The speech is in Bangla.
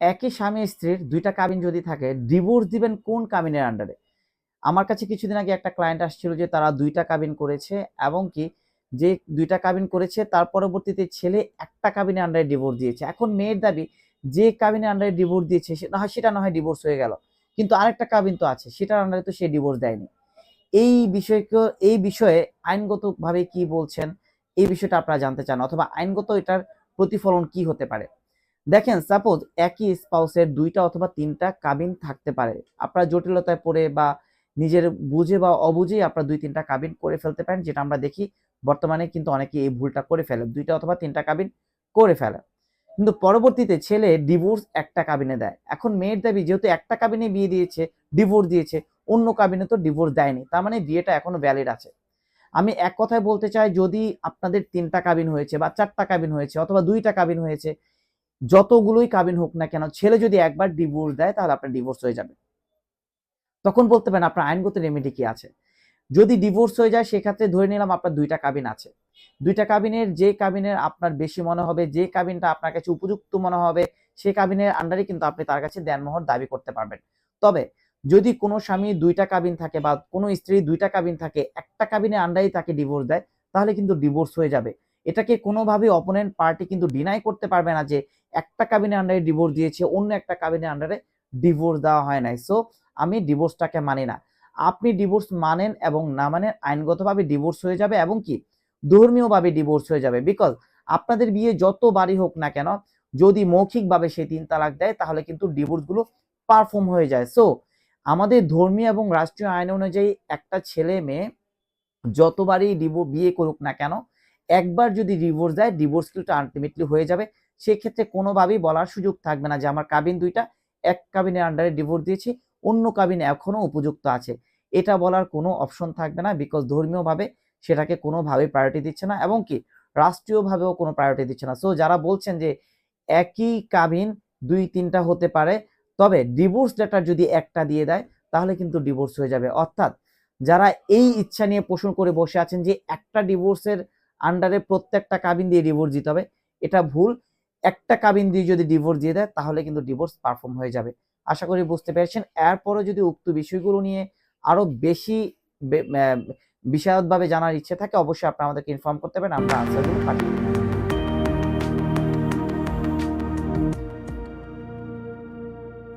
একই স্বামী স্ত্রীর দুইটা কাবিন যদি থাকে ডিভোর্স দিবেন কোন কাবিনের আন্ডারে আমার কাছে কিছুদিন আগে একটা ক্লায়েন্ট আসছিল যে তারা দুইটা কাবিন করেছে এবং কি যে দুইটা কাবিন করেছে, তার পরবর্তীতে ছেলে একটা কাবিনের আন্ডারে ডিভোর্স দিয়েছে। এখন মেয়ের দাবি, যে কাবিনের আন্ডারে ডিভোর্স দিয়েছে না হয় সেটা না হয় ডিভোর্স হয়ে গেল। কিন্তু আরেকটা কাবিন তো আছে, সেটার আন্ডারে তো সে ডিভোর্স দেয়নি। এই বিষয়কে এই বিষয়ে আইনগতভাবে কি বলছেন? এই বিষয়টা আপনারা জানতে চান, অথবা আইনগত এটার প্রতিফলন কি হতে পারে? দেখেন সাপোজ একই স্পাউসের দুইটা অথবা তিনটা কাবিন থাকতে পারে। আপনার জটিলতায় পড়ে বা নিজের বুঝে বা অবুঝেই আপনারা দুই তিনটা কাবিন করে ফেলতে পারেন, যেটা আমরা দেখি বর্তমানে কিন্তু অনেকে এই ভুলটা করে ফেলে। দুইটা অথবা তিনটা কাবিন করে ফেলে। কিন্তু পরবর্তীতে ছেলে ডিভোর্স একটা কাবিনে দেয়। এখন মেয়ের দাবি, যেহেতু একটা কাবিনে বিয়ে দিয়েছে ডিভোর্স দিয়েছে, অন্য কাবিনে তো ডিভোর্স দেয়নি। তার মানে বিয়েটা এখনও ভ্যালিড আছে। আমি এক কথায় বলতে চাই, যদি আপনাদের তিনটা কাবিন হয়েছে বা চারটা কাবিন হয়েছে অথবা দুইটা কাবিন হয়েছে যতগুলোই কাবিন হোক না কেন, ছেলে যদি একবার ডিভোর্স দেয়, তাহলে আপনার ডিভোর্স হয়ে যাবে। তখন বলতে পারেন আপনার আইনগত রেমেডি কি আছে? যদি ডিভোর্স হয়ে যায়, সেক্ষেত্রে ধরে নিলাম আপনার দুইটা কাবিন আছে। দুইটা কাবিনের যে কাবিনের আপনার বেশি মনে হবে, যে কাবিনটা আপনার কাছে উপযুক্ত মনে হবে সেই কাবিনের আন্ডারে কিন্তু আপনি তার কাছে দেনমোহর দাবি করতে পারবেন। তবে যদি কোনো স্বামী দুইটা কাবিন থাকে বা কোনো স্ত্রী দুইটা কাবিন থাকে, একটা কাবিনের আন্ডারেই তাকে ডিভোর্স দেয়, তাহলে কিন্তু ডিভোর্স হয়ে যাবে। এটাকে কোনোভাবে অপোনেন্ট পার্টি কিন্তু ডিনাই করতে পারবে না যে একটা কাবিনের আন্ডারে ডিভোর্স দিয়েছে, অন্য একটা কাবিনের আন্ডারে ডিভোর্স দেওয়া হয় নাই। সো আমি ডিভোর্সটাকে মানি না। আপনি ডিভোর্স মানেন এবং না মানেন, আইনগতভাবে ডিভোর্স হয়ে যাবে এবং কি? ধর্মীয়ভাবে ডিভোর্স হয়ে যাবে। বিকজ আপনাদের বিয়ে যত বাড়ি হোক না কেন, যদি মৌখিকভাবে সে তিন তালাক দেয়, তাহলে কিন্তু ডিভোর্সগুলো পারফর্ম হয়ে যায়। সো আমাদের ধর্মীয় এবং রাষ্ট্রীয় আইন অনুযায়ী একটা ছেলে মেয়ে যতবারই ডিভো বিয়ে করুক না কেন, একবার যদি ডিভোর্স দেয় ডিভোর্স কিন্তু আলটিমেটলি হয়ে যাবে। সেক্ষেত্রে কোনোভাবেই বলার সুযোগ থাকবে না যে আমার কাবিন দুইটা, এক কাবিনের আন্ডারে ডিভোর্স দিয়েছি, অন্য কাবিন এখনও উপযুক্ত আছে। এটা বলার কোনো অপশন থাকবে না বিকজ ধর্মীয়ভাবে সেটাকে কোনোভাবেই প্রায়োরিটি দিচ্ছে না এবং কি রাষ্ট্রীয়ভাবেও কোনো প্রায়োরিটি দিচ্ছে না। সো যারা বলছেন যে একই কাবিন দুই, তিনটা হতে পারে, তবে ডিভোর্স লেটার যদি একটা দিয়ে দেয়, তাহলে কিন্তু ডিভোর্স হয়ে যাবে। অর্থাৎ যারা এই ইচ্ছা নিয়ে পোষণ করে বসে আছেন যে একটা ডিভোর্সের আন্ডারে প্রত্যেকটা কাবিন দিয়ে ডিভোর্স দিতে হবে, এটা ভুল। একটা কাবিন দিয়ে যদি ডিভোর্স দিয়ে দেয়, তাহলে কিন্তু ডিভোর্স পারফর্ম হয়ে যাবে। আশা করি বুঝতে পেরেছেন। এরপরও যদি উক্ত বিষয়গুলো নিয়ে আরও বেশি বিশদভাবে জানার ইচ্ছে থাকে, অবশ্যই আপনারা আমাদেরকে ইনফর্ম করতে পারেন। আমরা আনসারগুলো পাঠিয়ে।